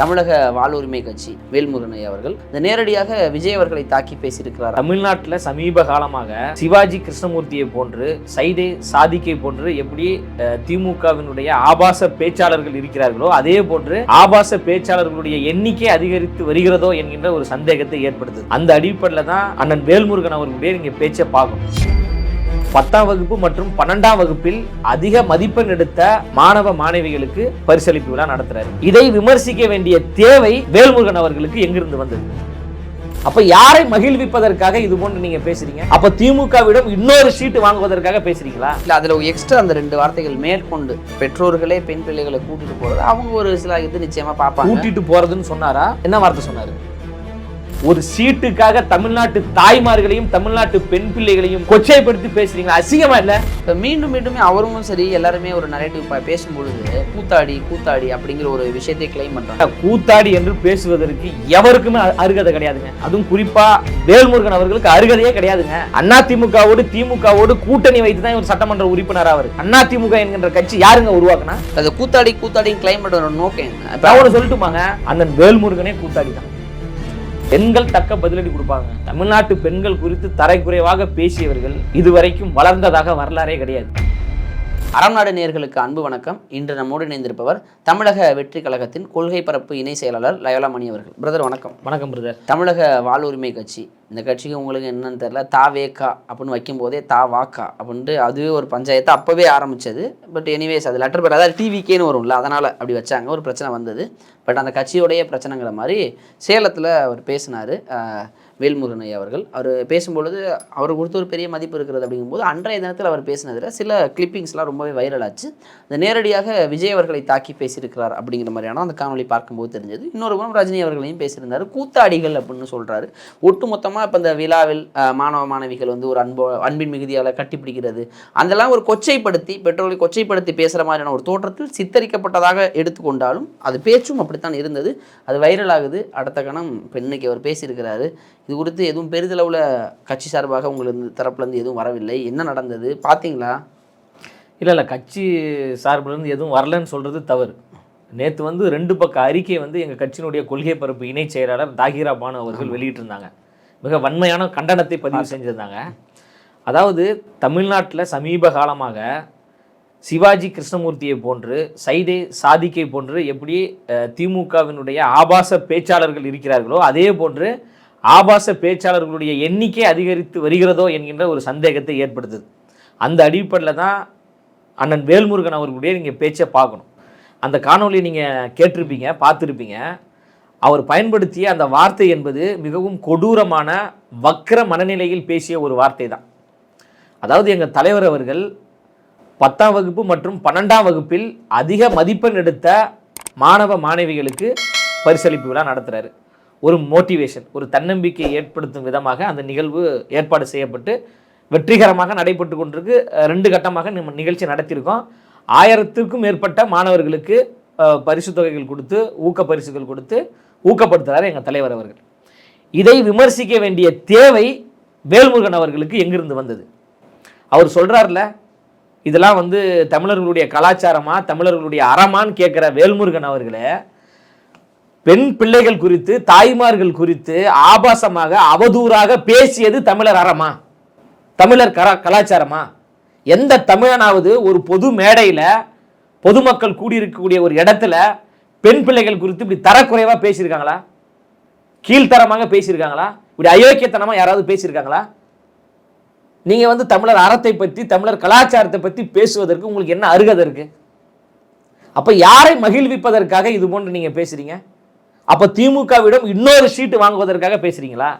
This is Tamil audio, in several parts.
தமிழக வாழ்வுரிமை கட்சி வேல்முருகன் அவர்கள் இந்த நேரடியாக விஜய் அவர்களை தாக்கி பேசியிருக்கிறார்? தமிழ்நாட்டில் சமீப காலமாக சிவாஜி கிருஷ்ணமூர்த்தியை போன்று சைதே சாதிக்கை போன்று எப்படி அஹ், திமுகவினுடைய ஆபாச பேச்சாளர்கள் இருக்கிறார்களோ அதே போன்று ஆபாச பேச்சாளர்களுடைய எண்ணிக்கை அதிகரித்து வருகிறதோ என்கின்ற ஒரு சந்தேகத்தை ஏற்படுத்துது. அந்த அடிப்படையில் தான் அண்ணன் வேல்முருகன் அவர்களுடைய நீங்க பேச்சை பார்க்கணும். பத்தாம் வகுப்பு மற்றும் பன்னெண்டாம் வகுப்பில் அதிக மதிப்பெண் எடுத்த மாணவ மாணவிகளுக்கு பரிசளிப்பு விழா நடத்துறாரு. இதை விமர்சிக்க வேண்டிய தேவை வேல்முருகன் அவர்களுக்கு எங்கிருந்து வந்தது? அப்ப யாரை மகிழ்விப்பதற்காக இது போன்று நீங்க பேசுறீங்க? அப்ப திமுகவிடம் இன்னொரு சீட்டு வாங்குவதற்காக பேசுறீங்களா? இல்ல அதுல எக்ஸ்ட்ரா அந்த ரெண்டு வார்த்தைகள் மேற்கொண்டு பெற்றோர்களே பெண் பிள்ளைகளை கூட்டிட்டு போறது அவங்க ஒரு சில இது நிச்சயமா பார்ப்பாங்க. கூட்டிட்டு போறதுன்னு சொன்னாரா? என்ன வார்த்தை சொன்னாரு? ஒரு சீட்டுக்காக தமிழ்நாட்டு தாய்மார்களையும் தமிழ்நாட்டு பெண் பிள்ளைகளையும் கொச்சைப்படுத்தி பேசுறீங்களா? அசிங்கமா இல்ல? இப்ப மீண்டும் மீண்டுமே அவரும் சரி எல்லாருமே ஒரு நரேட்டிவ் பேசும் பொழுது கூத்தாடி கூத்தாடி அப்படிங்கிற ஒரு விஷயத்தை கிளைம் பண்றாங்க. கூத்தாடி என்று பேசுவதற்கு எவருக்குமே அருகதை கிடையாதுங்க. அதுவும் குறிப்பா வேல்முருகன் அவர்களுக்கு அருகதையே கிடையாதுங்க. அண்ணா திமுகவோடு திமுகவோடு கூட்டணி வைத்து தான் இவர் சட்டமன்ற உறுப்பினர் அவர் அண்ணா திமுக என்கின்ற கட்சி யாருங்க உருவாக்குனா? அது கூத்தாடி கூத்தாடி கிளைம் பண்ற நோக்கம் சொல்லட்டுமாங்க? அண்ணன் வேல்முருகனே கூத்தாடி தான். பெண்கள் தக்க பதிலடி கொடுப்பாங்க. தமிழ்நாட்டு பெண்கள் குறித்து தரைக்குறைவாக பேசியவர்கள் இதுவரைக்கும் வளர்ந்ததாக வரலாறே கிடையாது. அறம் நாடு நேயர்களுக்கு அன்பு வணக்கம். இன்று நம்மோடு இணைந்திருப்பவர் தமிழக வெற்றி கழகத்தின் கொள்கை பரப்பு இணை செயலாளர் லயோலாமணி அவர்கள். பிரதர் வணக்கம். வணக்கம் பிரதர் தமிழக வாழ்வுரிமை கட்சி இந்த கட்சிக்கு உங்களுக்கு என்னன்னு தெரியல தா வேக்கா அப்படின்னு வைக்கும்போதே தா வாக்கா அப்படின்ட்டு அதுவே ஒரு பஞ்சாயத்து அப்போவே ஆரம்பிச்சது. பட் எனிவேஸ் அது லெட்டர் பேர் அதாவது டிவிக்கேன்னு வரும்ல அதனால் அப்படி வச்சாங்க ஒரு பிரச்சனை வந்தது. பட் அந்த கட்சியோடைய பிரச்சனைங்கிற மாதிரி சேலத்தில் அவர் பேசினார். வேல்முருகன் ஐயா அவர்கள். அவர் பேசும்பொழுது அவர் கொடுத்த ஒரு பெரிய மதிப்பு இருக்கிறது அப்படிங்கும்போது அன்றைய தினத்தில் அவர் பேசினதில் சில கிளிப்பிங்ஸ்லாம் ரொம்பவே வைரல் ஆச்சு. அந்த நேரடியாக விஜய் அவர்களை தாக்கி பேசியிருக்கிறார் அப்படிங்கிற மாதிரியான அந்த காணொலி பார்க்கும்போது தெரிஞ்சது. இன்னொரு குணம் ரஜினி அவர்களையும் பேசியிருந்தார். கூத்தாடிகள் அப்படின்னு சொல்கிறாரு ஒட்டுமொத்தமாக இப்போ இந்த விழாவில் மாணவ மாணவிகள் வந்து ஒரு அன்போ அன்பின் மிகுதியால் கட்டிப்பிடிக்கிறது. அதெல்லாம் ஒரு கொச்சைப்படுத்தி பெற்றோர்களை கொச்சைப்படுத்தி பேசுகிற மாதிரியான ஒரு தோற்றத்தில் சித்தரிக்கப்பட்டதாக எடுத்துக்கொண்டாலும் அது பேச்சும் அப்படித்தான் இருந்தது. அது வைரல் ஆகுது. அடுத்த கணம் இப்போ இன்னைக்கு அவர் பேசியிருக்கிறாரு. இது குறித்து எதுவும் பெரிதளவில் கட்சி சார்பாக உங்களுக்கு தரப்புலேருந்து எதுவும் வரவில்லை. என்ன நடந்தது? பார்த்தீங்களா இல்லை இல்லை. கட்சி சார்பிலிருந்து எதுவும் வரலன்னு சொல்றது தவறு. நேற்று வந்து ரெண்டு பக்க அறிக்கை வந்து எங்கள் கட்சியினுடைய கொள்கை பரப்பு இணை செயலாளர் தாகிரா பானு அவர்கள் வெளியிட்டிருந்தாங்க. மிக வன்மையான கண்டனத்தை பதிவு செஞ்சிருந்தாங்க. அதாவது தமிழ்நாட்டில் சமீப காலமாக சிவாஜி கிருஷ்ணமூர்த்தியை போன்று சைதே சாதிக்கை போன்று எப்படி திமுகவினுடைய ஆபாச பேச்சாளர்கள் இருக்கிறார்களோ அதே போன்று ஆபாச பேச்சாளர்களுடைய எண்ணிக்கை அதிகரித்து வருகிறதோ என்கின்ற ஒரு சந்தேகத்தை ஏற்படுத்துது. அந்த அடிப்படையில் தான் அண்ணன் வேல்முருகன் அவர்களுடைய நீங்கள் பேச்சை பார்க்கணும். அந்த காணொளியை நீங்கள் கேட்டிருப்பீங்க பார்த்துருப்பீங்க. அவர் பயன்படுத்திய அந்த வார்த்தை என்பது மிகவும் கொடூரமான வக்கர மனநிலையில் பேசிய ஒரு வார்த்தை தான். அதாவது எங்கள் தலைவர் அவர்கள் பத்தாம் வகுப்பு மற்றும் பன்னெண்டாம் வகுப்பில் அதிக மதிப்பெண் எடுத்த மாணவ மாணவிகளுக்கு பரிசளிப்பு விழா நடத்துகிறாரு ஒரு மோட்டிவேஷன் ஒரு தன்னம்பிக்கை ஏற்படுத்தும் விதமாக அந்த நிகழ்வு ஏற்பாடு செய்யப்பட்டு வெற்றிகரமாக நடைபெற்று கொண்டிருக்கு. ரெண்டு கட்டமாக நம்ம நிகழ்ச்சி நடத்தியிருக்கோம். ஆயிரத்திற்கும் மேற்பட்ட மாணவர்களுக்கு பரிசு தொகைகள் கொடுத்து ஊக்க பரிசுகள் கொடுத்து ஊக்கப்படுத்துகிறார் எங்கள் தலைவர் அவர்கள். இதை விமர்சிக்க வேண்டிய தேவை வேல்முருகன் அவர்களுக்கு எங்கிருந்து வந்தது? அவர் சொல்கிறார்ல இதெல்லாம் வந்து தமிழர்களுடைய கலாச்சாரமாக தமிழர்களுடைய அறமான்னு கேட்குற வேல்முருகன் அவர்களே பெண் பிள்ளைகள் குறித்து தாய்மார்கள் குறித்து ஆபாசமாக அவதூறாக பேசியது தமிழர் அறமா? தமிழர் கரா கலாச்சாரமா? எந்த தமிழனாவது ஒரு பொது மேடையில் பொதுமக்கள் கூடியிருக்கக்கூடிய ஒரு இடத்துல பெண் பிள்ளைகள் குறித்து இப்படி தரக்குறைவாக பேசியிருக்காங்களா? கீழ்த்தரமாக பேசியிருக்காங்களா? இப்படி அயோக்கியத்தனமாக யாராவது பேசியிருக்காங்களா? நீங்கள் வந்து தமிழர் அறத்தை பற்றி தமிழர் கலாச்சாரத்தை பற்றி பேசுவதற்கு உங்களுக்கு என்ன அருகதை இருக்குது அப்போ யாரை மகிழ்விப்பதற்காக இது போன்று நீங்கள் பேசுறீங்க? அப்ப திமுகவிடம் இன்னொரு சீட்டு வாங்குவதற்காக பேசுறீங்களா?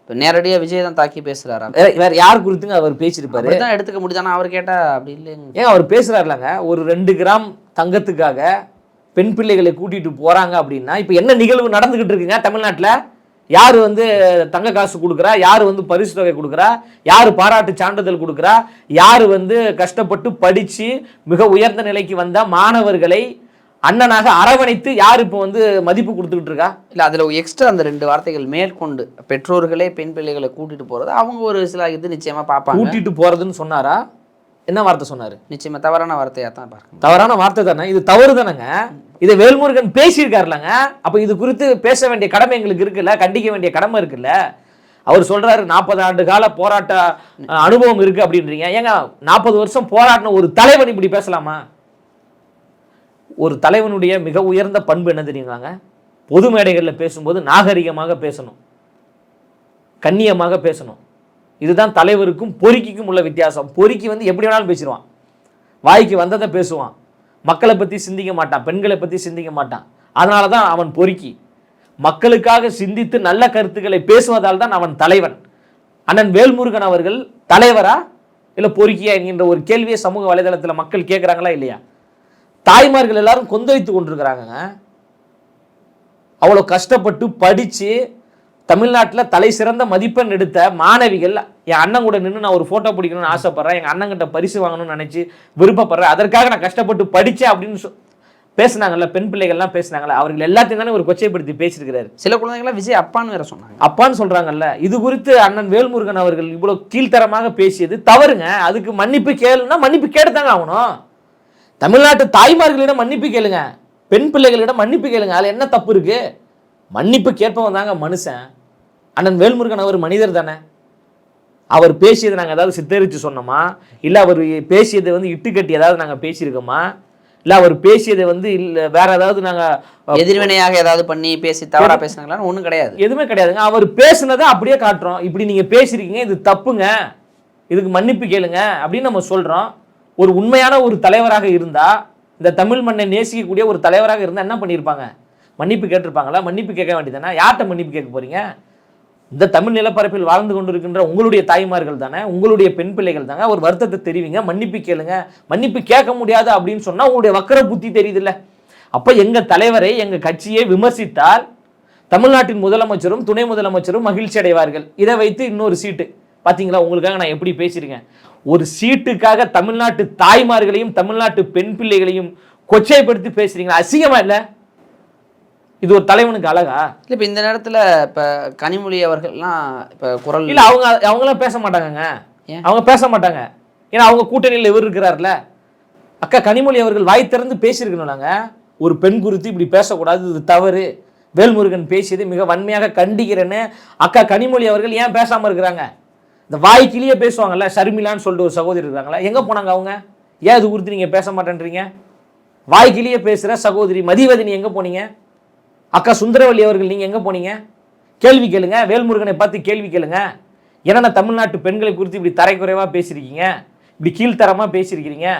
இப்போ நேரடியாக விஜய் தான் தாக்கி பேசுகிறாரா வேற யார் குறித்துங்க அவர் பேசியிருப்பாரு? அப்படிதான் எடுத்துக்க முடியுது ஆனா அவர் கேட்டா அப்படி இல்லைங்க. ஏன் அவர் பேசுறாருலங்க. ஒரு ரெண்டு கிராம் தங்கத்துக்காக பெண் பிள்ளைகளை கூட்டிட்டு போறாங்க அப்படின்னா இப்போ என்ன நிகழ்வு நடந்துகிட்டு இருக்குங்க தமிழ்நாட்டுல? யார் வந்து தங்க காசு கொடுக்குறா? யார் வந்து பரிசு தொகை கொடுக்குறா? யார் பாராட்டு சான்றிதழ் கொடுக்குறா? யார் வந்து கஷ்டப்பட்டு படிச்சு மிக உயர்ந்த நிலைக்கு வந்த மாணவர்களை அண்ணனாக அரவணைத்து யார் இப்போ வந்து மதிப்பு கொடுத்துக்கிட்டு இருக்கா இல்ல அதுல எக்ஸ்ட்ரா அந்த ரெண்டு வார்த்தைகள் மேற்கொண்டு பெற்றோர்களே பெண் பிள்ளைகளை கூட்டிட்டு போறது அவங்க ஒரு சில இது நிச்சயமா பார்ப்பாங்க. கூட்டிட்டு போறதுன்னு சொன்னாரா? என்ன வார்த்தை சொன்னாரு? நிச்சயமா தவறான வார்த்தையா தான் பார்க்கணும். தவறான வார்த்தை தானே? இது தவறு தானேங்க. இதை வேல்முருகன் பேசியிருக்காருலங்க அப்ப இது குறித்து பேச வேண்டிய கடமை எங்களுக்கு இருக்குல்ல? கண்டிக்க வேண்டிய கடமை இருக்குல்ல? அவர் சொல்றாரு நாற்பது ஆண்டு கால போராட்ட அனுபவம் இருக்கு அப்படின்றீங்க. ஏங்க நாற்பது வருஷம் போராடின ஒரு தலைவன் இப்படி பேசலாமா? ஒரு தலைவனுடைய மிக உயர்ந்த பண்பு என்ன தெரியுங்களாங்க? பொது மேடைகளில் பேசும்போது நாகரிகமாக பேசணும். கண்ணியமாக பேசணும். இதுதான் தலைவருக்கும் பொறுக்கிக்கும் உள்ள வித்தியாசம். பொறுக்கி வந்து எப்படி வேணாலும் பேசிடுவான். வாய்க்கு வந்ததை பேசுவான். மக்களை பற்றி சிந்திக்க மாட்டான். பெண்களை பற்றி சிந்திக்க மாட்டான். அதனால தான் அவன் பொறுக்கி. மக்களுக்காக சிந்தித்து நல்ல கருத்துக்களை பேசுவதால் தான் அவன் தலைவன். அண்ணன் வேல்முருகன் அவர்கள் தலைவரா? இல்லை பொறுக்கியா? என்கின்ற ஒரு கேள்வியை சமூக வலைதளத்தில் மக்கள் கேட்குறாங்களா இல்லையா? தாய்மார்கள் எல்லாரும் கொந்தளித்து கொண்டிருக்கிறாங்கங்க அவ்வளோ கஷ்டப்பட்டு படித்து தமிழ்நாட்டில் தலை சிறந்த மதிப்பெண் எடுத்த மாணவிகள் என் அண்ணன் கூட நின்று நான் ஒரு ஃபோட்டோ பிடிக்கணும்னு ஆசைப்பட்றேன். எங்கள் அண்ணன்கிட்ட பரிசு வாங்கணும்னு நினச்சி விருப்பப்படுறேன். அதற்காக நான் கஷ்டப்பட்டு படித்தேன் அப்படின்னு பேசுனாங்கல்ல பெண் பிள்ளைகள்லாம் பேசுனாங்கல்ல அவர்கள் எல்லாத்தையும் தானே ஒரு கொச்சைப்படுத்தி பேசியிருக்கிறாரு. சில குழந்தைங்களாம் விஜய் அப்பான்னு வேற சொன்னாங்க. அப்பான்னு சொல்றாங்கல்ல. இது குறித்து அண்ணன் வேல்முருகன் அவர்கள் இவ்வளவு கீழ்த்தரமாக பேசியது தவறுங்க. அதுக்கு மன்னிப்பு கேளுன்னா மன்னிப்பு கேட்டுதாங்க ஆகணும். தமிழ்நாட்டு தாய்மார்களிடம் மன்னிப்பு கேளுங்க. பெண் பிள்ளைகளிடம் மன்னிப்பு கேளுங்க. அதுல என்ன தப்பு இருக்கு? மன்னிப்பு கேட்பவன் தாங்க மனுஷன். அண்ணன் வேல்முருகன் அவர் மனிதர் தானே. அவர் பேசியதை நாங்கள் ஏதாவது சித்தரித்து சொன்னோமா? இல்லை அவர் பேசியதை வந்து இட்டுக்கட்டி ஏதாவது நாங்கள் பேசியிருக்கோமா? இல்லை அவர் பேசியதை வந்து இல்லை வேற ஏதாவது நாங்கள் எதிர்வினையாக ஏதாவது பண்ணி பேசி தவறா பேசினாங்களான்னு ஒண்ணும் கிடையாது. எதுவுமே கிடையாதுங்க. அவர் பேசுனதை அப்படியே காட்டுறோம். இப்படி நீங்க பேசிருக்கீங்க இது தப்புங்க. இதுக்கு மன்னிப்பு கேளுங்க அப்படின்னு நம்ம சொல்றோம். ஒரு உண்மையான ஒரு தலைவராக இருந்தால் இந்த தமிழ் மண்ணை நேசிக்கக்கூடிய ஒரு தலைவராக இருந்தால் என்ன பண்ணியிருப்பாங்க மன்னிப்பு கேட்டிருப்பாங்களா? மன்னிப்பு கேட்க வேண்டியதானே யார்கிட்ட மன்னிப்பு கேட்க போறீங்க? இந்த தமிழ் நிலப்பரப்பில் வாழ்ந்து கொண்டிருக்கின்ற உங்களுடைய தாய்மார்கள் தானே? உங்களுடைய பெண் பிள்ளைகள் தாங்க ஒரு வருத்தத்தை தெரிவிங்க மன்னிப்பு கேளுங்க. மன்னிப்பு கேட்க முடியாது அப்படின்னு சொன்னால் உங்களுடைய வக்கர புத்தி தெரியுதுல்ல. அப்போ எங்கள் தலைவரை எங்கள் கட்சியை விமர்சித்தால் தமிழ்நாட்டின் முதலமைச்சரும் துணை முதலமைச்சரும் மகிழ்ச்சி அடைவார்கள் இதை வைத்து இன்னொரு சீட்டு. பார்த்தீங்களா உங்களுக்காக நான் எப்படி பேசியிருக்கேன். ஒரு சீட்டுக்காக தமிழ்நாட்டு தாய்மார்களையும் தமிழ்நாட்டு பெண் பிள்ளைகளையும் கொச்சைப்படுத்தி பேசுறீங்களா? அசிங்கமா இல்ல? இது ஒரு தலைவனுக்கு அழகா? இல்ல இப்ப இந்த நேரத்துல இப்ப கனிமொழி அவர்கள்லாம் இப்ப குரல் இல்ல அவங்க அவங்களாம் பேச மாட்டாங்கங்க? அவங்க பேச மாட்டாங்க. ஏன்னா அவங்க கூட்டணியில் இவர் இருக்கிறார்ல. அக்கா கனிமொழி அவர்கள் வாய் திறந்து பேசியிருக்கணும்லாங்க ஒரு பெண் குறித்து இப்படி பேசக்கூடாது இது தவறு. வேல்முருகன் பேசியது மிக வன்மையாக கண்டிக்கிறேன்னு அக்கா கனிமொழி அவர்கள் ஏன் பேசாம இருக்கிறாங்க? இந்த வாய்க்கிலேயே பேசுவாங்கல்ல ஷர்மிலான்னு சொல்லிட்டு ஒரு சகோதரி இருக்காங்களா எங்கே போனாங்க அவங்க? ஏன் இது குறித்து நீங்கள் பேச மாட்டேன்றீங்க? வாய்க்கிலேயே பேசுகிற சகோதரி மதிவதினி எங்கே போனீங்க? அக்கா சுந்தரவல்லி அவர்கள் நீங்கள் எங்கே போனீங்க? கேள்வி கேளுங்க வேல்முருகனை பார்த்து கேள்வி கேளுங்க. என்னென்ன தமிழ்நாட்டு பெண்களை குறித்து இப்படி தரைக்குறைவாக பேசியிருக்கீங்க? இப்படி கீழ்த்தரமாக பேசியிருக்கிறீங்க?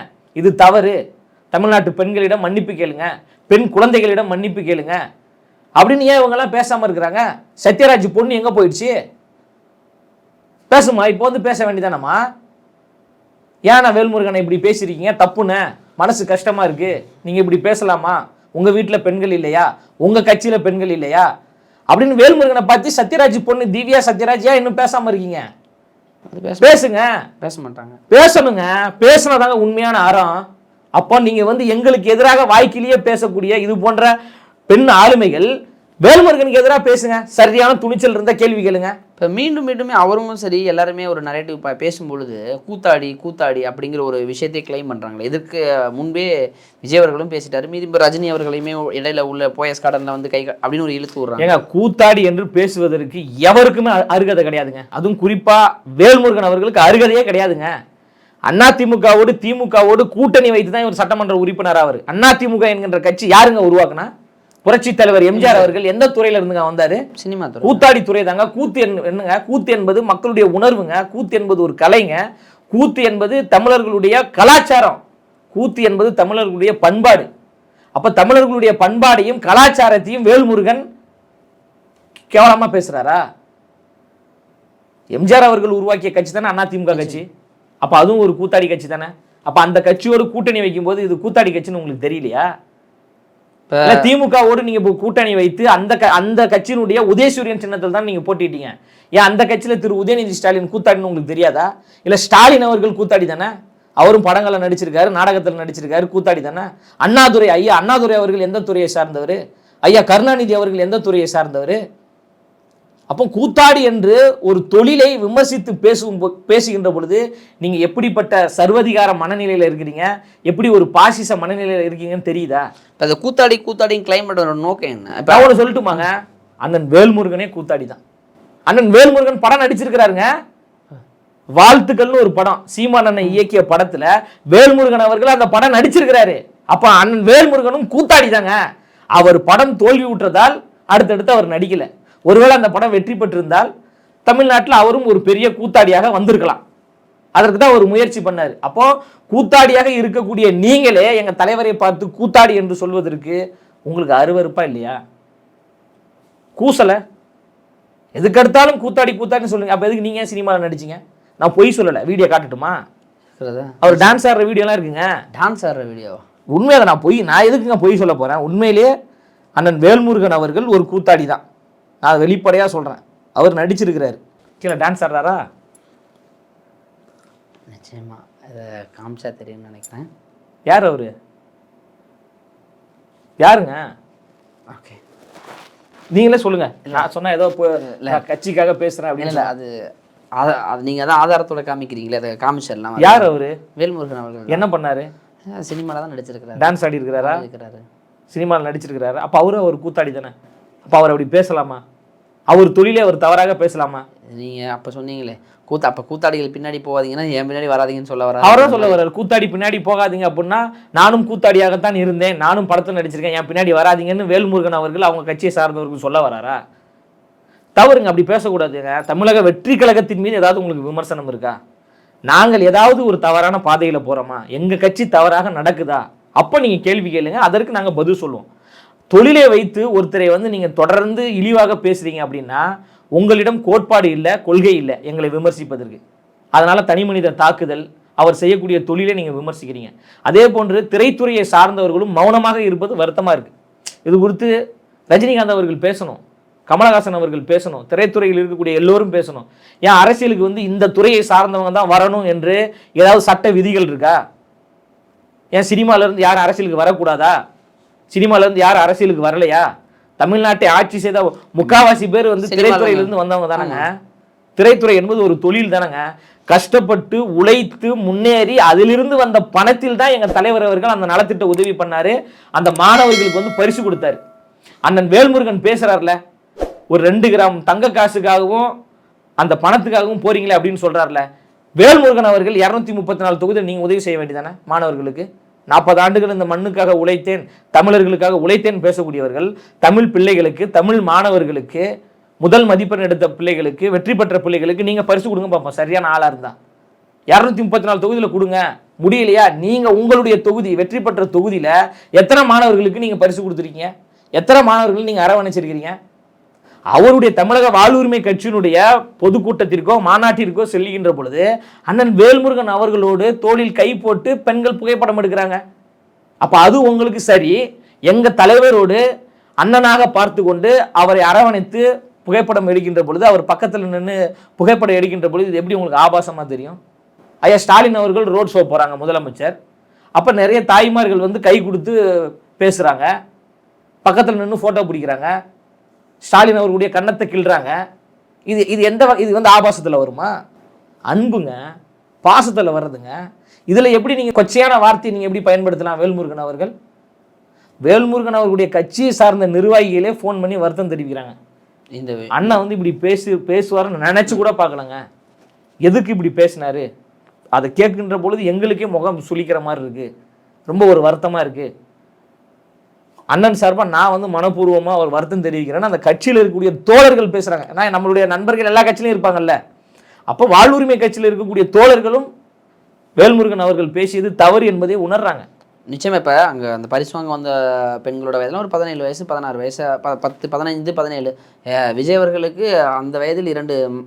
இது தவறு. தமிழ்நாட்டு பெண்களிடம் மன்னிப்பு கேளுங்க. பெண் குழந்தைகளிடம் மன்னிப்பு கேளுங்க. அப்படின்னு ஏன் இவங்கெல்லாம் பேசாமல் இருக்கிறாங்க? சத்யராஜ் பொண்ணு எங்கே போயிடுச்சு? பேசுமா இப்போ வந்து பேச வேண்டியதானம்மா? ஏன் நான் வேல்முருகனை இப்படி பேசியிருக்கீங்க? தப்புண்ணே. மனசு கஷ்டமா இருக்கு. நீங்க இப்படி பேசலாமா? உங்க வீட்டுல பெண்கள் இல்லையா? உங்க கட்சியில பெண்கள் இல்லையா? அப்படின்னு வேல்முருகனை பார்த்து சத்யராஜ் பொண்ணு திவ்யா சத்யராஜ் ஏன் இன்னும் பேசாம இருக்கீங்க? பேசுங்க. பேச மாட்டாங்க. பேசணுங்க. பேசுனதாங்க உண்மையான அறம். அப்போ நீங்க வந்து எங்களுக்கு எதிராக வாய்க்கிலேயே பேசக்கூடிய இது போன்ற பெண் ஆளுமைகள் வேல்முருகனுக்கு எதிராக பேசுங்க. சரியான துணிச்சல் இருந்தா கேள்வி கேளுங்க. இப்போ மீண்டும் மீண்டுமே அவரும் சரி எல்லாருமே ஒரு நரேட்டிவ் பேசும்பொழுது கூத்தாடி கூத்தாடி அப்படிங்கிற ஒரு விஷயத்தை கிளைம் பண்ணுறாங்களே இதற்கு முன்பே விஜய் அவர்களும் பேசிட்டாரு. மீதி இப்போ ரஜினி அவர்களையுமே இடையில உள்ள போயஸ் கார்டனில் வந்து கை அப்படின்னு ஒரு இழுத்து விடுறாங்க. ஏங்க கூத்தாடி என்று பேசுவதற்கு எவருக்குமே அருகதை கிடையாதுங்க. அதுவும் குறிப்பா வேல்முருகன் அவர்களுக்கு அருகதையே கிடையாதுங்க. அண்ணா திமுகவோடு திமுகவோடு கூட்டணி வைத்து தான் இவர் சட்டமன்ற உறுப்பினர் அவர். அண்ணா திமுக என்கின்ற கட்சி யாருங்க உருவாக்குனா? புரட்சி தலைவர் எம்ஜிஆர் அவர்கள் எந்த துறையில இருந்துங்க வந்தாரு? சினிமா துறை. கூத்தாடி துறை தாங்க. கூத்து என்ன- என்னங்க? கூத்து என்பது மக்களுடைய உணர்வுங்க. கூத்து என்பது ஒரு கலைங்க. கூத்து என்பது தமிழர்களுடைய கலாச்சாரம். கூத்து என்பது தமிழர்களுடைய பண்பாடு. அப்ப தமிழர்களுடைய பண்பாடையும் கலாச்சாரத்தையும் வேல்முருகன் கேவலமா பேசுறாரா? எம்ஜிஆர் அவர்கள் உருவாக்கிய கட்சி தானே அதிமுக கட்சி? அப்ப அதுவும் ஒரு கூத்தாடி கட்சி தானே? அப்ப அந்த கட்சியோடு கூட்டணி வைக்கும்போது இது கூத்தாடி கட்சின்னு உங்களுக்கு தெரியலையா? திமுகவோடு நீங்க இப்போ கூட்டணி வைத்து அந்த அந்த கட்சியினுடைய உதயசூரியன் சின்னத்தில் தான் நீங்க போட்டிட்டீங்க. ஏன் அந்த கட்சியில திரு உதயநிதி ஸ்டாலின் கூத்தாடின்னு உங்களுக்கு தெரியாதா? இல்ல ஸ்டாலின் அவர்கள் கூத்தாடி தானே? அவரும் படங்களில் நடிச்சிருக்காரு நாடகத்தில் நடிச்சிருக்காரு கூத்தாடி தானே? அண்ணாதுரை ஐயா அண்ணாதுரை அவர்கள் எந்த துறையை சார்ந்தவர்? ஐயா கருணாநிதி அவர்கள் எந்த துறையை சார்ந்தவர்? அப்போ கூத்தாடி என்று ஒரு தொழிலை விமர்சித்து பேசும் பொ- பேசுகின்ற பொழுது நீங்க எப்படிப்பட்ட சர்வதிகார மனநிலையில இருக்கிறீங்க? எப்படி ஒரு பாசிச மனநிலையில இருக்கீங்கன்னு தெரியுதா? இப்போ அந்த கூத்தாடி கூத்தாடின்னு கிளைம் பண்ணுற நோக்கம் என்ன? இப்போ ஒன்று சொல்லட்டுமாங்க? அண்ணன் வேல்முருகனே கூத்தாடி தான். அண்ணன் வேல்முருகன் படம் நடிச்சிருக்கிறாருங்க. வாழ்த்துக்கள்னு ஒரு படம். சீமான் அண்ணன் இயக்கிய படத்துல வேல்முருகன் அவர்கள் அந்த படம் நடிச்சிருக்கிறாரு. அப்ப அண்ணன் வேல்முருகனும் கூத்தாடி தாங்க. அவர் படம் தோல்வி விட்டுறதால் அடுத்தடுத்து அவர் நடிக்கல. ஒருவேளை அந்த படம் வெற்றி பெற்றிருந்தால் தமிழ்நாட்டில் அவரும் ஒரு பெரிய கூத்தாடியாக வந்திருக்கலாம். அதற்கு தான் ஒரு முயற்சி பண்ணாரு. அப்போ கூத்தாடியாக இருக்கக்கூடிய நீங்களே எங்க தலைவரை பார்த்து கூத்தாடி என்று சொல்வதற்கு உங்களுக்கு அருவருப்பா இல்லையா? கூசல. எதுக்கு எடுத்தாலும் கூத்தாடி கூத்தாடின்னு சொல்லுங்க. அப்ப எதுக்கு நீங்க ஏன் சினிமாவில் நடிச்சீங்க? நான் பொய் சொல்லலை. வீடியோ காட்டட்டுமா? அவர் டான்ஸ் ஆடுற வீடியோலாம் இருக்குங்க. டான்ஸ் ஆடுற வீடியோ. உண்மையை அதை நான் பொய் நான் எதுக்குங்க பொய் சொல்ல போறேன்? உண்மையிலேயே அண்ணன் வேல்முருகன் அவர்கள் ஒரு கூத்தாடி தான். நான் வெளிப்படையா சொல்றேன். அவர் நடிச்சிருக்கிறாரு. கீழே டான்ஸ் ஆடுறாரா? நிச்சயமா. இதை காமிச்சா தெரியும்னு நினைக்கிறேன். யார் அவரு? யாருங்க? ஓகே. நீங்களே சொல்லுங்க. நான் சொன்னா ஏதோ கட்சிக்காக பேசுறேன் இல்லை அப்படின்னு இல்லை அது அது நீங்கள் தான் ஆதாரத்தோட காமிக்கிறீங்களே அதை காமிச்சிடலாம். யார் அவரு? வேல்முருகன் அவர்கள். என்ன பண்ணாரு? சினிமாவில் தான் நடிச்சிருக்கிறாரு. டான்ஸ் ஆடி இருக்கிறாரா இருக்கிறாரு சினிமாவில் நடிச்சிருக்கிறாரு. அப்போ அவரும் அவர் கூத்தாடி தானே? அப்போ அவர் அப்படி பேசலாமா? அவர் தொழிலே அவர் தவறாக பேசலாமா? நீங்கள் அப்போ சொன்னீங்களே கூத்தா அப்போ கூத்தாடிகள் பின்னாடி போகாதீங்கன்னா என் பின்னாடி வராதீங்கன்னு சொல்ல வர அவரும் சொல்ல வர்றாரு கூத்தாடி பின்னாடி போகாதீங்க அப்படின்னா நானும் கூத்தாடியாகத்தான் இருந்தேன் நானும் படத்தில் நடிச்சிருக்கேன் என் பின்னாடி வராதீங்கன்னு வேல்முருகன் அவர்கள் அவங்க கட்சியை சார்ந்தவர்கள் சொல்ல வராரா? தவறுங்க அப்படி பேசக்கூடாதுங்க தமிழக வெற்றி கழகத்தின் மீது ஏதாவது உங்களுக்கு விமர்சனம் இருக்கா? நாங்கள் ஏதாவது ஒரு தவறான பாதையில போறோமா? எங்க கட்சி தவறாக நடக்குதா? அப்ப நீங்க கேள்வி கேளுங்க அதற்கு நாங்க பதில் சொல்லுவோம் தொழிலை வைத்து ஒருத்தரை வந்து நீங்கள் தொடர்ந்து இழிவாக பேசுகிறீங்க அப்படின்னா உங்களிடம் கோட்பாடு இல்லை கொள்கை இல்லை எங்களை விமர்சிப்பதற்கு. அதனால் தனி மனித தாக்குதல் அவர் செய்யக்கூடிய தொழிலை நீங்கள் விமர்சிக்கிறீங்க. அதே போன்று திரைத்துறையை சார்ந்தவர்களும் மௌனமாக இருப்பது வருத்தமாக இருக்குது இது குறித்து ரஜினிகாந்த் அவர்கள் பேசணும் கமலஹாசன் அவர்கள் பேசணும் திரைத்துறையில் இருக்கக்கூடிய எல்லோரும் பேசணும். ஏன் அரசியலுக்கு வந்து இந்த துறையை சார்ந்தவங்க தான் வரணும் என்று ஏதாவது சட்ட விதிகள் இருக்கா? ஏன் சினிமாவிலேருந்து யாரும் அரசியலுக்கு வரக்கூடாதா? சினிமால இருந்து யாரும் அரசியலுக்கு வரலையா? தமிழ்நாட்டை ஆட்சி செய்த முக்காவாசி பேர் வந்து திரைத்துறையிலிருந்து வந்தவங்க தானங்க? திரைத்துறை என்பது ஒரு தொழில் தானங்க? கஷ்டப்பட்டு உழைத்து முன்னேறி அதிலிருந்து வந்த பணத்தில் தான் எங்க தலைவர் அவர்கள் அந்த நலத்திட்ட உதவி பண்ணாரு. அந்த மாணவர்களுக்கு வந்து பரிசு கொடுத்தாரு. அண்ணன் வேல்முருகன் பேசுறாருல ஒரு ரெண்டு கிராம் தங்க காசுக்காகவும் அந்த பணத்துக்காகவும் போறீங்களே அப்படின்னு சொல்றாருல. வேல்முருகன் அவர்கள் இரநூத்தி முப்பத்தி நாலு தொகுதியில் நீங்க உதவி செய்ய வேண்டியதானே மாணவர்களுக்கு? நாற்பது ஆண்டுகள் இந்த மண்ணுக்காக உழைத்தேன் தமிழர்களுக்காக உழைத்தேன் பேசக்கூடியவர்கள் தமிழ் பிள்ளைகளுக்கு தமிழ் மாணவர்களுக்கு முதல் மதிப்பெண் எடுத்த பிள்ளைகளுக்கு வெற்றி பெற்ற பிள்ளைகளுக்கு நீங்கள் பரிசு கொடுங்க பார்ப்போம் சரியான ஆளாக இருந்தால் இரநூத்தி முப்பத்தி நாலு தொகுதியில் கொடுங்க. முடியலையா? நீங்கள் உங்களுடைய தொகுதி வெற்றி பெற்ற தொகுதியில் எத்தனை மாணவர்களுக்கு நீங்கள் பரிசு கொடுத்துருக்கீங்க? எத்தனை மாணவர்கள் நீங்கள் அரவணைச்சிருக்கிறீங்க? அவருடைய தமிழக வாழ்வுரிமை கட்சியினுடைய பொதுக்கூட்டத்திற்கோ மாநாட்டிற்கோ செல்லுகின்ற பொழுது அண்ணன் வேல்முருகன் அவர்களோடு தோளில் கை போட்டு பெண்கள் புகைப்படம் எடுக்கிறாங்க. அப்போ அது உங்களுக்கு சரி. எங்கள் தலைவரோடு அண்ணனாக பார்த்து கொண்டு அவரை அரவணைத்து புகைப்படம் எடுக்கின்ற பொழுது அவர் பக்கத்தில் நின்று புகைப்படம் எடுக்கின்ற பொழுது இது எப்படி உங்களுக்கு ஆபாசமாக தெரியும்? ஐயா ஸ்டாலின் அவர்கள் ரோட் ஷோ போகிறாங்க முதலமைச்சர். அப்போ நிறைய தாய்மார்கள் வந்து கை கொடுத்து பேசுகிறாங்க பக்கத்தில் நின்று ஃபோட்டோ பிடிக்கிறாங்க. ஸ்டாலின் அவர்களுடைய கன்னத்தை கிள்றாங்க. இது இது எந்த இது வந்து ஆபாசத்தில் வருமா? அன்புங்க பாசத்தில் வர்றதுங்க. இதில் எப்படி நீங்கள் கொச்சையான வார்த்தையை நீங்கள் எப்படி பயன்படுத்தலாம் வேல்முருகன் அவர்கள்? வேல்முருகன் அவர்களுடைய கட்சியை சார்ந்த நிர்வாகிகளே ஃபோன் பண்ணி வருத்தம் தெரிவிக்கிறாங்க. இந்த அண்ணன் வந்து இப்படி பேசி பேசுவாருன்னு நினைச்சு கூட பார்க்கலங்க. எதுக்கு இப்படி பேசினாரு? அதை கேட்கின்ற பொழுது எங்களுக்கே முகம் சுளிக்கிற மாதிரி இருக்கு. ரொம்ப ஒரு வருத்தமா இருக்கு. அண்ணன் சார்பா நான் வந்து மனப்பூர்வமா ஒரு வருத்தம் தெரிவிக்கிறேன். அந்த கட்சியில் இருக்கக்கூடிய தோழர்கள் பேசுறாங்க. ஏன்னா நம்மளுடைய நண்பர்கள் எல்லா கட்சியிலும் இருப்பாங்கல்ல. அப்போ வாழ்வுரிமை கட்சியில் இருக்கக்கூடிய தோழர்களும் வேல்முருகன் அவர்கள் பேசியது தவறு என்பதை உணர்றாங்க. நிச்சயமா இப்போ அங்கே அந்த பரிசு வாங்க வந்த பெண்களோட வயதுலாம் ஒரு பதினேழு வயசு பதினாறு வயசு ப பத்து பதினைந்து பதினேழு. அஹ் விஜய் அவர்களுக்கு அந்த வயதில் இரண்டு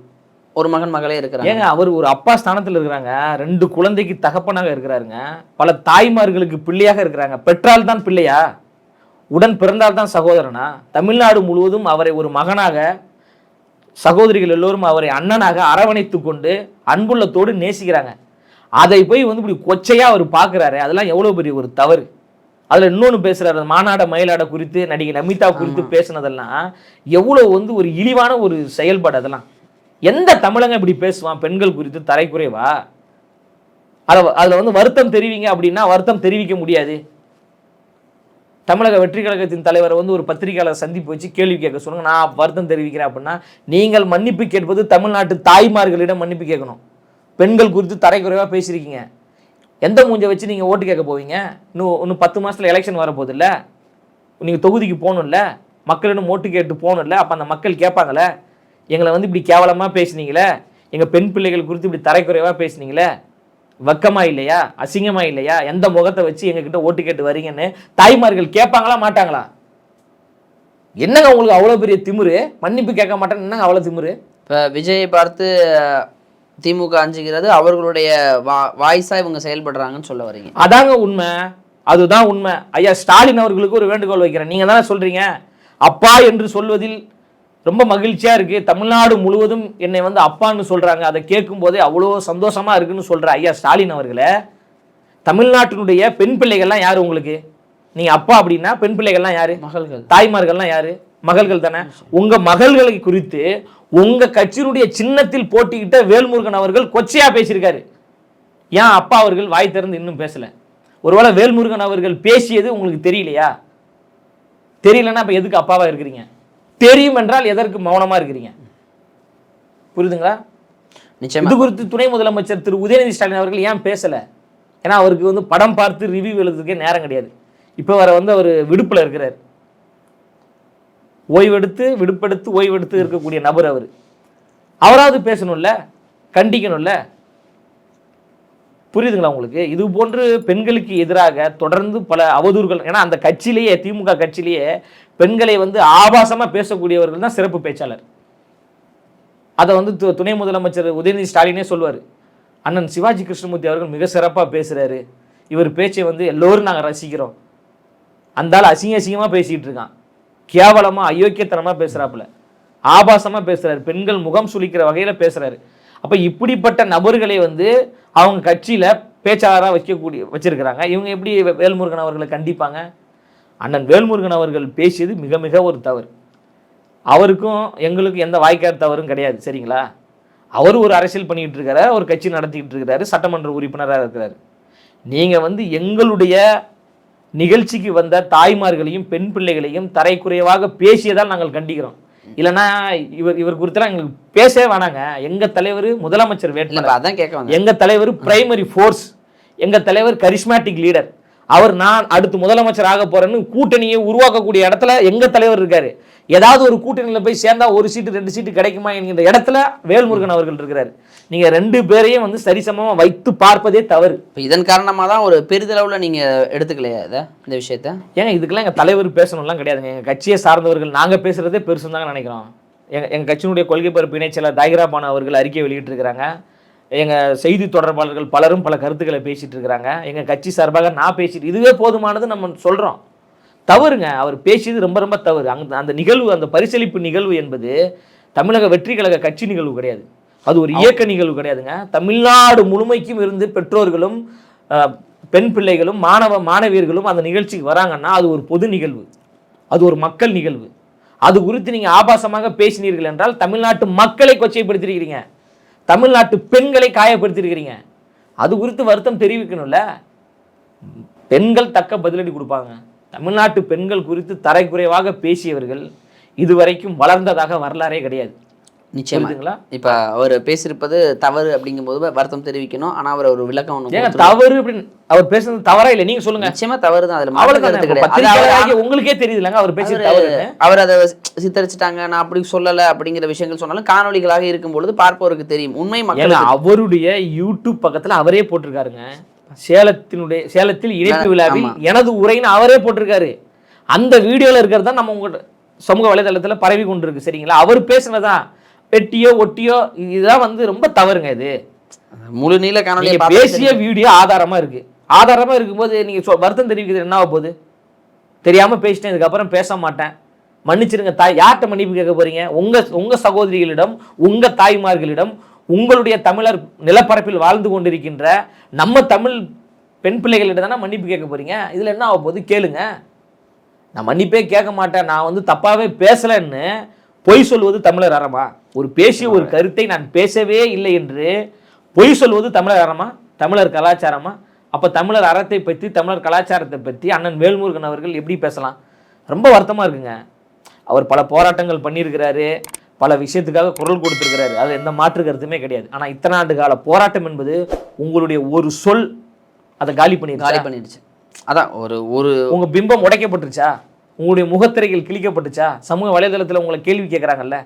ஒரு மகன் மகளே இருக்கிறாங்க. ஏங்க அவர் ஒரு அப்பா ஸ்தானத்தில் இருக்கிறாங்க. ரெண்டு குழந்தைக்கு தகப்பனாக இருக்கிறாருங்க. பல தாய்மார்களுக்கு பிள்ளையாக இருக்கிறாங்க. பெற்றால் தான் பிள்ளையா? உடன் பிறந்தால் தான் சகோதரனா? தமிழ்நாடு முழுவதும் அவரை ஒரு மகனாக சகோதரிகள் எல்லோரும் அவரை அண்ணனாக அரவணைத்து கொண்டு அன்புள்ளத்தோடு நேசிக்கிறாங்க. அதை போய் வந்து இப்படி கொச்சையா அவர் பார்க்குறாரு அதெல்லாம் எவ்வளோ பெரிய ஒரு தவறு. அதுல இன்னொன்னு பேசுறாரு. அந்த மாநாட மயிலாட குறித்து நடிகை நமிதா குறித்து பேசுனதெல்லாம் எவ்வளவு வந்து ஒரு இழிவான ஒரு செயல்பாடு அதெல்லாம். எந்த தமிழங்க இப்படி பேசுவான்? பெண்கள் குறித்து தரைக்குறைவா? அதை அதுல வந்து வருத்தம் தெரிவிங்க அப்படின்னா வருத்தம் தெரிவிக்க முடியாது. தமிழக வெற்றி கழகத்தின் தலைவரை வந்து ஒரு பத்திரிகையாளர் சந்திப்பு வச்சு கேள்வி கேட்க சொல்லுங்கள் நான் வருத்தம் தெரிவிக்கிறேன் அப்படின்னா நீங்கள் மன்னிப்பு கேட்பது தமிழ்நாட்டு தாய்மார்களிடம் மன்னிப்பு கேட்கணும். பெண்கள் குறித்து தரைக்குறைவாக பேசியிருக்கீங்க. எந்த மூஞ்சை வச்சு நீங்கள் ஓட்டு கேட்க போவீங்க? இன்னும் இன்னும் பத்து மாதத்தில் எலெக்ஷன் வரப்போகுது இல்லை நீங்கள் தொகுதிக்கு போகணும்ல. மக்களிடம் ஓட்டு கேட்டு போகணும்ல. அப்போ அந்த மக்கள் கேட்பாங்களே எங்களை வந்து இப்படி கேவலமாக பேசுனீங்களே. எங்கள் பெண் பிள்ளைகள் குறித்து இப்படி தரைக்குறைவாக பேசுனீங்களே. வெக்கமா இல்லையா? அசிங்கமா இல்லையா? எந்த முகத்தை வச்சு எங்ககிட்ட ஓட்டு கேட்டு வரீங்கன்னு தாய்மார்கள் கேட்பாங்களா மாட்டாங்களா? என்னங்க உங்களுக்கு அவ்வளோ பெரிய திமிரு? மன்னிப்பு கேட்க மாட்டேன்னு என்னங்க அவ்வளோ திமிரு? இப்போ விஜயை பார்த்து திமுக அஞ்சுகிறது அவர்களுடைய வா வாய்ஸாக இவங்க செயல்படுறாங்கன்னு சொல்ல வரீங்க. அதாங்க உண்மை. அதுதான் உண்மை. ஐயா ஸ்டாலின் அவர்களுக்கு ஒரு வேண்டுகோள் வைக்கிறேன். நீங்க தானே சொல்றீங்க? அப்பா என்று சொல்வதில் ரொம்ப மகிழ்ச்சியா இருக்கு. தமிழ்நாடு முழுவதும் என்னை வந்து அப்பான்னு சொல்றாங்க. அதை கேட்கும் போதே அவ்வளோ சந்தோஷமா இருக்குன்னு சொல்ற ஐயா ஸ்டாலின் அவர்களே தமிழ்நாட்டினுடைய பெண் பிள்ளைகள்லாம் யாரு உங்களுக்கு? நீங்க அப்பா அப்படின்னா பெண் பிள்ளைகள்லாம் யாரு? மகள்கள். தாய்மார்கள்லாம் யாரு? மகள்கள் தானே? உங்க மகள்களை குறித்து உங்க கட்சியினுடைய சின்னத்தில் போட்டியிட்ட வேல்முருகன் அவர்கள் கொச்சையா பேசியிருக்காரு. ஏன் அப்பா அவர்கள் வாய் திறந்து இன்னும் பேசல? ஒருவேளை வேல்முருகன் அவர்கள் பேசியது உங்களுக்கு தெரியலையா? தெரியலன்னா அப்ப எதுக்கு அப்பாவா இருக்கிறீங்க? தெரியும் என்றால் எதற்கு மௌனமா இருக்கிறீங்க? புரியுதுங்களா? நிச்சயமா. இது குறித்து துணை முதலமைச்சர் திரு உதயநிதி ஸ்டாலின் அவர்கள் ஏன் பேசல? ஏன்னா அவருக்கு வந்து படம் பார்த்து ரிவ்யூ எழுதுறதுக்கே நேரம் கிடையாது. இப்போ வர வந்து அவர் விடுப்புல இருக்கிறார். ஓய்வெடுத்து விடுப்பெடுத்து ஓய்வெடுத்து இருக்கக்கூடிய நபர் அவர். அவராவது பேசணும்ல? கண்டிக்கணும்ல? புரியுதுங்களா உங்களுக்கு? இது போன்று பெண்களுக்கு எதிராக தொடர்ந்து பல அவதூறுகள் ஏன்னா அந்த கட்சியிலேயே திமுக கட்சியிலேயே பெண்களை வந்து ஆபாசமாக பேசக்கூடியவர்கள் தான் சிறப்பு பேச்சாளர். அதை வந்து து- துணை முதலமைச்சர் உதயநிதி ஸ்டாலினே சொல்வார். அண்ணன் சிவாஜி கிருஷ்ணமூர்த்தி அவர்கள் மிக சிறப்பாக பேசுகிறாரு இவர் பேச்சை வந்து எல்லோரும் நாங்கள் ரசிக்கிறோம். அந்தால் அசிங்க அசிங்கமாக பேசிகிட்டு இருக்கான். கேவலமாக அயோக்கியத்தனமாக பேசுகிறாப்புல ஆபாசமாக பேசுகிறாரு பெண்கள் முகம் சுளிக்கிற வகையில் பேசுகிறாரு அப்போ இப்படிப்பட்ட நபர்களை வந்து அவங்க கட்சியில் பேச்சாளராக வைக்கக்கூடிய வச்சுருக்கிறாங்க. இவங்க எப்படி வேல்முருகன் அவர்களை கண்டிப்பாங்க? அண்ணன் வேல்முருகன் அவர்கள் பேசியது மிக மிக ஒரு தவறு. அவருக்கும் எங்களுக்கும் எந்த வாய்க்கார் தவறும் கிடையாது சரிங்களா? அவர் ஒரு அரசியல் பண்ணிக்கிட்டு இருக்காரு ஒரு கட்சி நடத்திக்கிட்டு இருக்கிறாரு சட்டமன்ற உறுப்பினராக இருக்கிறார். நீங்கள் வந்து எங்களுடைய நிகழ்ச்சிக்கு வந்த தாய்மார்களையும் பெண் பிள்ளைகளையும் தரைக்குறைவாக பேசியதால் நாங்கள் கண்டிக்கிறோம். இல்லைன்னா இவர் இவர் குறித்தெல்லாம் எங்களுக்கு பேசவே வேணாங்க. எங்க தலைவர் முதலமைச்சர் வேட்பாளர். அதான் கேட்க வந்தேன். எங்க தலைவர் பிரைமரி ஃபோர்ஸ் எங்க தலைவர் கரிஸ்மேட்டிக் லீடர் அவர் நான் அடுத்து முதலமைச்சர் ஆக போறேன்னு கூட்டணியை உருவாக்கக்கூடிய இடத்துல எங்க தலைவர் இருக்காரு? ஏதாவது ஒரு கூட்டணியில போய் சேர்ந்தா ஒரு சீட்டு ரெண்டு சீட்டு கிடைக்குமா என்கிற இடத்துல வேல்முருகன் அவர்கள் இருக்கிறாரு. நீங்க ரெண்டு பேரையும் வந்து சரிசமமா வைத்து பார்ப்பதே தவறு. இப்போ இதன் காரணமா தான் ஒரு பெரிதளவுல நீங்க எடுத்துக்கலையா இதை இந்த விஷயத்த? ஏங்க இதுக்கெல்லாம் எங்க தலைவர் பேசணும்லாம் கிடையாதுங்க. எங்க கட்சியை சார்ந்தவர்கள் நாங்க பேசுறதே பெருசுன்னு தாங்க நினைக்கிறோம். எங்க எங்க கட்சியினுடைய கொள்கை பரப்பு இணைச்செயலர் தாகிரா பானு அவர்கள் அறிக்கை வெளியிட்டிருக்கிறாங்க. எங்க செய்தி தொடர்பாளர்கள் பலரும் பல கருத்துக்களை பேசிட்டு இருக்கிறாங்க. எங்க கட்சி சார்பாக நான் பேசிட்டு இதுவே போதுமானது நம்ம சொல்றோம். தவறுங்க. அவர் பேசியது ரொம்ப ரொம்ப தவறு. அங் அந்த நிகழ்வு அந்த பரிசளிப்பு நிகழ்வு என்பது தமிழக வெற்றி கழக கட்சி நிகழ்வு கிடையாது. அது ஒரு இயக்க நிகழ்வு கிடையாதுங்க. தமிழ்நாடு முழுமைக்கும் இருந்து பெற்றோர்களும் பெண் பிள்ளைகளும் மாணவ மாணவியர்களும் அந்த நிகழ்ச்சிக்கு வராங்கன்னா அது ஒரு பொது நிகழ்வு. அது ஒரு மக்கள் நிகழ்வு. அது குறித்து நீங்கள் ஆபாசமாக பேசினீர்கள் என்றால் தமிழ்நாட்டு மக்களை கொச்சைப்படுத்திருக்கிறீங்க. தமிழ்நாட்டு பெண்களை காயப்படுத்திருக்கிறீங்க. அது குறித்து வருத்தம் தெரிவிக்கணும்ல. பெண்கள் தக்க பதிலடி கொடுப்பாங்க. தமிழ்நாட்டு பெண்கள் குறித்து தரைக்குறைவாக பேசியவர்கள் இதுவரைக்கும் வளர்ந்ததாக வரலாறே கிடையாது. நிச்சயமா. புரியுதுங்களா? இப்ப அவர் பேசியிருப்பது தவறு அப்படிங்கும்போது வருத்தம் தெரிவிக்கணும். ஆனா அவர் ஒரு விளக்கம் கொடுத்திருக்காரு. தவறு அப்படின்னு அவர் பேசுனது தவறா இல்லை நீங்க சொல்லுங்க. நிச்சயமா தவறு தான். அதுல இப்ப கிடையாது. உங்களுக்கே தெரியுதுலங்க அவர் பேசுறது அவரு- தவறு. அவர் அதை சித்தரிச்சிட்டாங்க. நான் அப்படி சொல்லல அப்படிங்கிற விஷயங்கள் சொன்னாலும் காணொளிகளாக இருக்கும் பொழுது பார்ப்பவருக்கு தெரியும். உண்மை மக்களுக்கு அவருடைய யூடியூப் பக்கத்துல அவரே போட்டிருக்காருங்க. சேலத்தினுடைய சேலத்தில் இணைப்பு விழாவில். எனது உரைன்னு அவரே போட்டிருக்காரு. அந்த வீடியோல இருக்கிறது தான் நம்ம உங்க சமூக வலைதளத்துல பரவி கொண்டிருக்கு சரிங்களா? அவர் பேசுனதான் வெட்டியோ ஒட்டியோ இதுதான் வந்து ரொம்ப தவறுங்க இது. முழு நீங்க பார்த்தா பேசிய வீடியோ ஆதாரமா இருக்கு. ஆதாரமா இருக்கும்போது நீங்க சொ- வருத்தம் தெரிவிக்கிறது என்ன ஆக போகுது? தெரியாம பேசிட்டேன் இதுக்கப்புறம் பேச மாட்டேன். மன்னிச்சிருங்க தாய் யார்கிட்ட மன்னிப்பு கேட்க போறீங்க? உங்க உங்க சகோதரிகளிடம் உங்க தாய்மார்களிடம் உங்களுடைய தமிழர் நிலப்பரப்பில் வாழ்ந்து கொண்டிருக்கின்ற நம்ம தமிழ் பெண் பிள்ளைகள்கிட்ட தானே மன்னிப்பு கேட்க போகிறீங்க இதில் என்ன ஆக போகுது? கேளுங்க. நான் மன்னிப்பே கேட்க மாட்டேன். நான் வந்து தப்பாகவே பேசலைன்னு பொய் சொல்வது தமிழர் அறமா? ஒரு பேசிய ஒரு கருத்தை நான் பேசவே இல்லை என்று பொய் சொல்வது தமிழர் அறமா? தமிழர் கலாச்சாரமா? அப்போ தமிழர் அறத்தை பற்றி தமிழர் கலாச்சாரத்தை பற்றி அண்ணன் வேல்முருகன் அவர்கள் எப்படி பேசலாம்? ரொம்ப வருத்தமாக இருக்குங்க. அவர் பல போராட்டங்கள் பண்ணியிருக்கிறாரு. பல விஷயத்துக்காக குரல் கொடுத்துருக்கிறாரு. அது எந்த மாற்று கருத்துமே கிடையாது. ஆனால் இத்தனை ஆண்டு கால போராட்டம் என்பது உங்களுடைய ஒரு சொல் அதை காலி காலி பண்ணிருச்சு பண்ணிடுச்சு. அதான் ஒரு ஒரு உங்க பிம்பம் உடைக்கப்பட்டுருச்சா? உங்களுடைய முகத்திரைகள் கிழிக்கப்பட்டுச்சா? சமூக வலைதளத்தில் உங்களை கேள்வி கேட்குறாங்கல்ல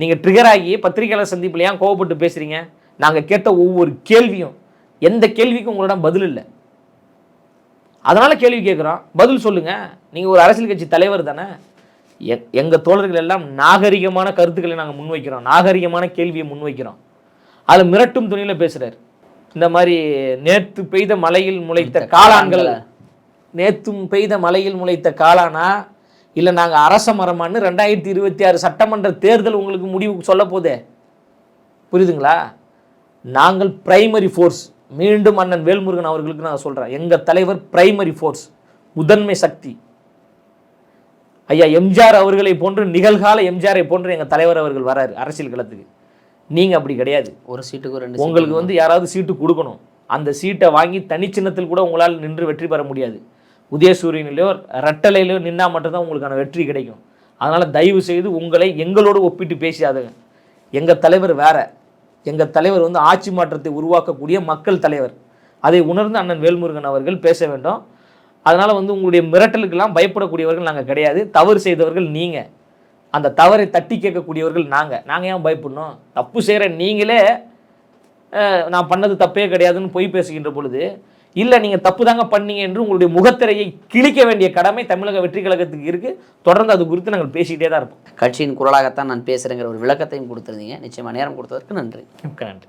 நீங்கள் ட்ரிகர் ஆகி பத்திரிகையாளர் சந்திப்பில் ஏன் கோவப்பட்டு பேசுறீங்க? நாங்கள் கேட்ட ஒவ்வொரு கேள்வியும் எந்த கேள்விக்கும் உங்களிடம் பதில் இல்லை. அதனால கேள்வி கேட்குறோம் பதில் சொல்லுங்க. நீங்கள் ஒரு அரசியல் கட்சி தலைவர் தானே. எ- எங்க தோழர்கள் எல்லாம் நாகரிகமான கருத்துக்களை நாங்கள் முன்வைக்கிறோம். நாகரிகமான கேள்வியை முன்வைக்கிறோம். அதில் மிரட்டும் துணியில் பேசுறாரு. இந்த மாதிரி நேத்து பெய்த மலையில் முளைத்த காளான்கள் நேத்தும் பெய்த மலையில் முளைத்த காளானா? இல்லை நாங்கள் அரச மரமான்னு ரெண்டாயிரத்தி இருபத்தி ஆறு சட்டமன்ற தேர்தல் உங்களுக்கு முடிவு சொல்ல போதே புரியுதுங்களா? நாங்கள் பிரைமரி ஃபோர்ஸ் மீண்டும் அண்ணன் வேல்முருகன் அவர்களுக்கு நான் சொல்கிறேன் எங்கள் தலைவர் பிரைமரி ஃபோர்ஸ் முதன்மை சக்தி. ஐயா எம்ஜிஆர் அவர்களை போன்று நிகழ்கால எம்ஜிஆரை போன்று எங்கள் தலைவர் அவர்கள் வராரு அரசியல் களத்துக்கு. நீங்கள் அப்படி கிடையாது. ஒரு சீட்டுக்கு ரெண்டு உங்களுக்கு வந்து யாராவது சீட்டு கொடுக்கணும். அந்த சீட்டை வாங்கி தனிச்சின்னத்தில் கூட உங்களால் நின்று வெற்றி பெற முடியாது. உதயசூரியனிலையோ ரெட்டலையிலையோ நின்னா மட்டும்தான் உங்களுக்கான வெற்றி கிடைக்கும். அதனால் தயவு செய்து உங்களை எங்களோடு ஒப்பிட்டு பேசியாதுங்க எங்கள் தலைவர் வேற. எங்கள் தலைவர் வந்து ஆட்சி மாற்றத்தை உருவாக்கக்கூடிய மக்கள் தலைவர். அதை உணர்ந்து அண்ணன் வேல்முருகன் அவர்கள் பேச வேண்டும். அதனால் வந்து உங்களுடைய மிரட்டலுக்கெல்லாம் பயப்படக்கூடியவர்கள் நாங்கள் கிடையாது. தவறு செய்தவர்கள் நீங்கள் அந்த தவறை தட்டி கேட்கக்கூடியவர்கள் நாங்கள் நாங்கள் ஏன் பயப்படணும்? தப்பு செய்கிற நீங்களே நான் பண்ணது தப்பே கிடையாதுன்னு பொய் பேசுகின்ற பொழுது இல்லை நீங்கள் தப்பு தாங்க பண்ணீங்க என்று உங்களுடைய முகத்திரையை கிழிக்க வேண்டிய கடமை தமிழக வெற்றி கழகத்துக்கு இருக்குது தொடர்ந்து அது குறித்து நாங்கள் பேசிக்கிட்டே தான் இருப்போம். கட்சியின் குரலாகத்தான் நான் பேசுகிறேங்கிற ஒரு விளக்கத்தையும் கொடுத்துருந்தீங்க. நிச்சயமா நேரம் கொடுத்ததற்கு நன்றி. மிக்க நன்றி.